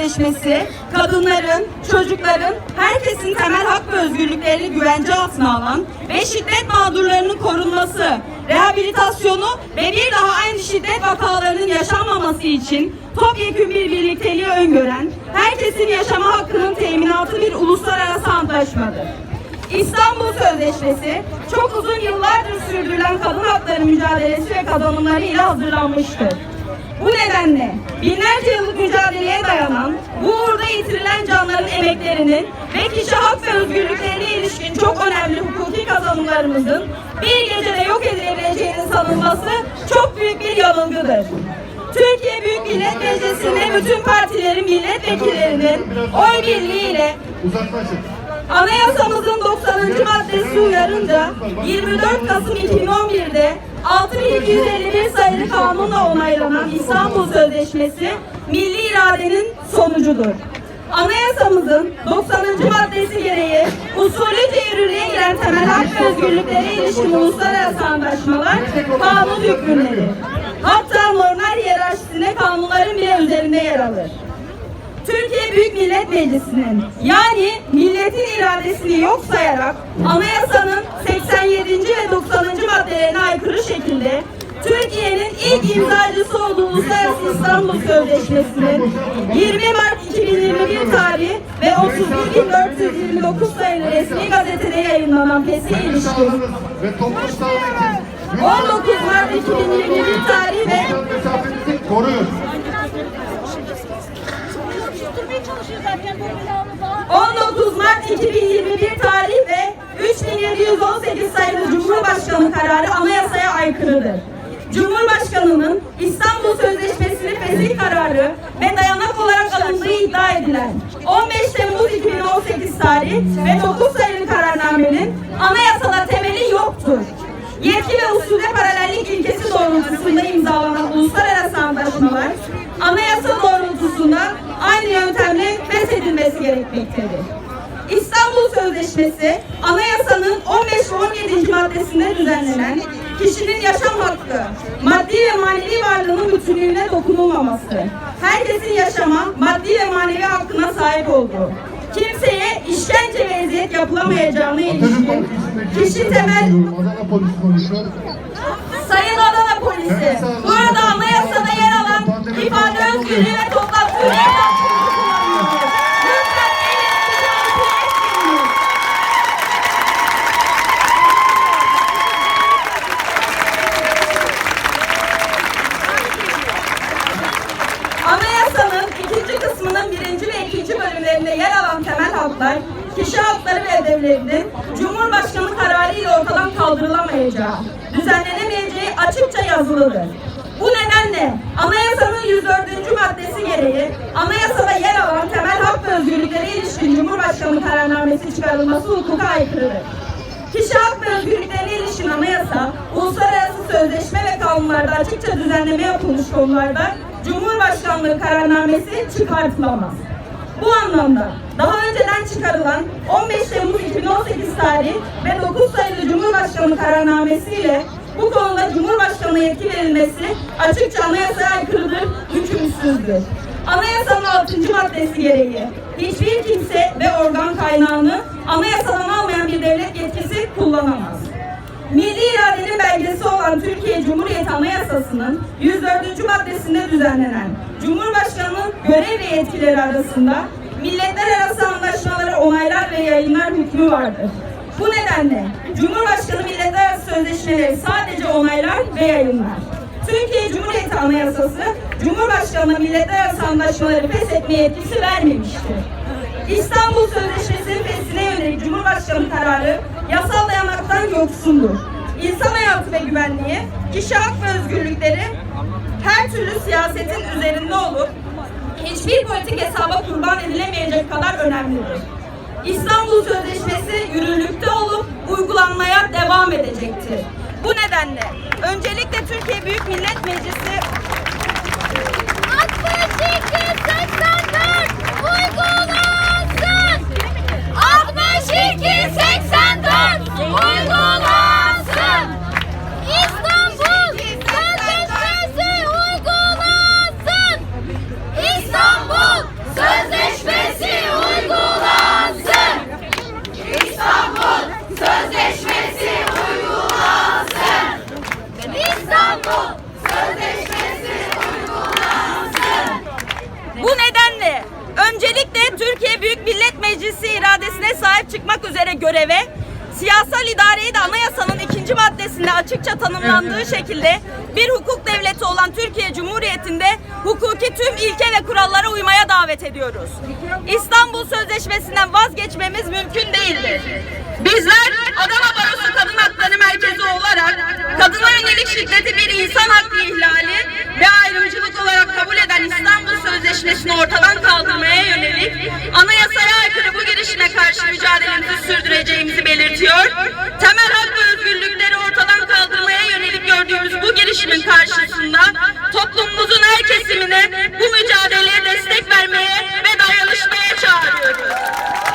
Sözleşmesi, kadınların, çocukların, herkesin temel hak ve özgürlüklerini güvence altına alan ve şiddet mağdurlarının korunması, rehabilitasyonu ve bir daha aynı şiddet vakalarının yaşanmaması için topyekun bir birlikteliği öngören, herkesin yaşama hakkının teminatı bir uluslararası antlaşmadır. İstanbul Sözleşmesi çok uzun yıllardır sürdürülen kadın hakları mücadelesi ve kazanımları ile hazırlanmıştır. Bu nedenle binlerce yıllık mücadeleye dayanan, bu uğurda yitirilen canların emeklerinin ve kişi hak ve özgürlüklerine ilişkin çok önemli hukuki kazanımlarımızın bir gecede yok edilebileceğinin sanılması çok büyük bir yanılgıdır. Türkiye Büyük Millet Meclisi'nde bütün partilerin milletvekillerinin oy birliğiyle. Anayasamızın 90. maddesi uyarınca 24 Kasım 2011'de 6251 sayılı kanunla onaylanan İstanbul Sözleşmesi milli iradenin sonucudur. Anayasamızın 90. maddesi gereği usulüce yürürlüğe giren temel hak ve özgürlüklere ilişkin uluslararası anlaşmalar kanun hükümleri. Hatta normal hiyerarşisine kanunların bile üzerinde yer alır. Türkiye Büyük Millet Meclisi'nin yani milletin iradesini yok sayarak anayasanın 87. ve 90. maddelerine aykırı şekilde Türkiye'nin ilk imzacısı olduğu Uluslararası İstanbul Sözleşmesi'nin 20 Mart 2021 tarihi ve 31.429 sayılı resmi gazetede yayınlanan fesih ilişkin Ve toplu sağlık 19 Mart 2021 tarihi ve koruyun. Çalışıyor zaten bu var. 19 Mart 2021 tarih ve 3718 sayılı Cumhurbaşkanı kararı anayasaya aykırıdır. Cumhurbaşkanının İstanbul Sözleşmesi'nin fesih kararı ve dayanak olarak alındığı iddia edilen 15 Temmuz 2018 tarih ve 9 sayılı kararnamenin gerekmektedir. İstanbul Sözleşmesi anayasanın 15 ve 17. maddesinde düzenlenen kişinin yaşam hakkı, maddi ve manevi varlığının bütünlüğüne dokunulmaması, herkesin yaşama, maddi ve manevi hakkına sahip olduğu, kimseye işkence ve eziyet yapılamayacağına ilişkin kişi temel. Sayın Adana Polisi, burada anayasada yer alan ifade özgürlüğü ve haklar, kişi hakları ve ödevlerinin Cumhurbaşkanı kararı ile ortadan kaldırılamayacağı, düzenlenemeyeceği açıkça yazılıdır. Bu nedenle anayasanın 104. maddesi gereği anayasada yer alan temel hak ve özgürlüklere ilişkin Cumhurbaşkanı kararnamesi çıkarılması hukuka aykırıdır. Kişi hak ve özgürlüklerine ilişkin anayasa, uluslararası sözleşme ve kanunlarda açıkça düzenleme yapılmış konularda Cumhurbaşkanlığı kararnamesi çıkartılamaz. Bu anlamda daha önceden çıkarılan 15 Temmuz 2018 tarih ve 9 sayılı Cumhurbaşkanı kararnamesi ile bu konuda Cumhurbaşkanı yetki verilmesi açıkça anayasaya aykırıdır, hükümsüzdür. Anayasanın 6. maddesi gereği hiçbir kimse ve organ kaynağını anayasadan almayan bir devlet yetkisi kullanamaz. Milli iradenin belgesi olan Türkiye Cumhuriyeti Anayasası'nın 104. maddesinde düzenlenen Cumhurbaşkanı'nın görev ve yetkileri arasında milletler arası anlaşmaları onaylar ve yayınlar hükmü vardır. Bu nedenle Cumhurbaşkanı milletler arası sözleşmeleri sadece onaylar ve yayınlar. Türkiye Cumhuriyeti Anayasası Cumhurbaşkanı'na milletler arası anlaşmaları feshetme yetkisi vermemiştir. İstanbul Sözleşmesi'nin feshine yönelik Cumhurbaşkanı kararı yasal dayanaktan yoksundur. İnsan hayatı ve güvenliği, kişi hak ve özgürlükleri her türlü siyasetin üzerinde olup hiçbir politik hesaba kurban edilemeyecek kadar önemlidir. İstanbul Sözleşmesi yürürlükte olup uygulanmaya devam edecektir. Bu nedenle öncelikle Türkiye Büyük Millet Meclisi 62 84 uygulansın. 62 84 uygulansın. İstanbul Sözleşmesi uygulansın. İstanbul Sözleşmesi ve Büyük Millet Meclisi iradesine sahip çıkmak üzere göreve, siyasal idareyi de anayasanın ikinci maddesinde açıkça tanımlandığı şekilde bir hukuk devleti olan Türkiye Cumhuriyeti'nde hukuki tüm ilke ve kurallara uymaya davet ediyoruz. İstanbul Sözleşmesi'nden vazgeçmemiz mümkün değildir. Bizler Adana Barosu Kadın Hakları Merkezi olarak kadına yönelik şiddeti bir insan hakkı ihlali ve ayrımcılık olarak kabul eden İstanbul Sözleşmesi'ni ortadan kaldırmaya mücadelemizi sürdüreceğimizi belirtiyor. Temel hak ve özgürlükleri ortadan kaldırmaya yönelik gördüğümüz bu girişimin karşısında toplumumuzun her kesimine bu mücadeleye destek vermeye ve dayanışmaya çağırıyoruz.